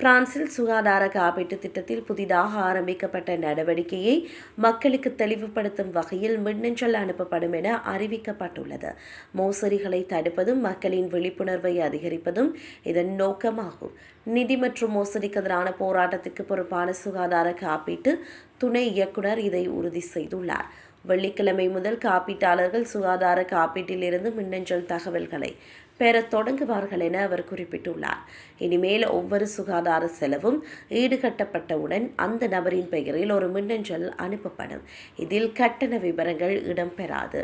பிரான்சில் சுகாதார காப்பீட்டு திட்டத்தில் புதிதாக ஆரம்பிக்கப்பட்ட நடவடிக்கையை மக்களுக்கு தெளிவுபடுத்தும் வகையில் மின்னஞ்சல் அனுப்பப்படும் என அறிவிக்கப்பட்டுள்ளது. மோசடிகளை தடுப்பதும் மக்களின் விழிப்புணர்வை அதிகரிப்பதும் இதன் நோக்கமாகும். நிதி மற்றும் மோசடிக்கு எதிரான போராட்டத்திற்கு பொறுப்பான சுகாதார காப்பீட்டு துணை இயக்குனர் இதை உறுதி செய்துள்ளார். வெள்ளிக்கிழமை முதல் காப்பீட்டாளர்கள் சுகாதார காப்பீட்டிலிருந்து மின்னஞ்சல் தகவல்களை பெறத் தொடங்குவார்கள் என அவர் குறிப்பிட்டுள்ளார். இனிமேல் ஒவ்வொரு சுகாதார செலவும் ஈடுகட்டப்பட்டவுடன் அந்த நபரின் பெயரில் ஒரு மின்னஞ்சல் அனுப்பப்படும். இதில் கட்டண விவரங்கள் இடம்பெறாது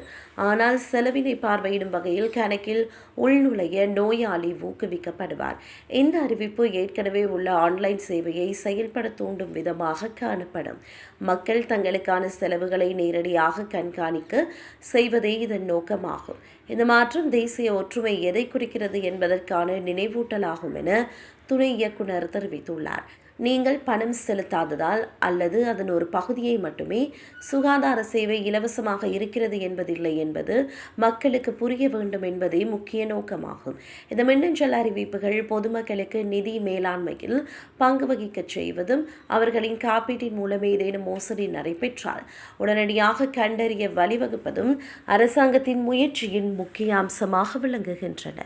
ஆனால் செலவினை பார்வையிடும் வகையில் கணக்கில் உள்நுழைய நோயாளி ஊக்குவிக்கப்படுவார். இந்த அறிவிப்பு ஏற்கனவே உள்ள ஆன்லைன் சேவையை செயல்பட தூண்டும் விதமாக காணப்படும். மக்கள் தங்களுக்கான செலவுகளை நேரடியாக கண்காணிக்க செய்வதே இதன் நோக்கமாகும். இந்த மாற்றம் தேசிய ஒற்றுமை எதை குறிக்கிறது என்பதற்கான நினைவூட்டலாகும் என துணை இயக்குனர் தெரிவித்துள்ளார். நீங்கள் பணம் செலுத்தாததால் அல்லது அதன் ஒரு பகுதியை மட்டுமே சுகாதார சேவை இலவசமாக இருக்கிறது என்பதில்லை என்பது மக்களுக்கு புரிய வேண்டும் என்பதே முக்கிய நோக்கமாகும். இந்த மின்னஞ்சல் அறிவிப்புகள் பொதுமக்களுக்கு நிதி மேலாண்மையில் பங்கு வகிக்கச் செய்வதும் அவர்களின் காப்பீட்டின் மூலம் ஏதேனும் மோசடி நடைபெற்றால் உடனடியாக கண்டறிய வழிவகுப்பதும் அரசாங்கத்தின் முயற்சியின் முக்கிய அம்சமாக விளங்குகின்றன.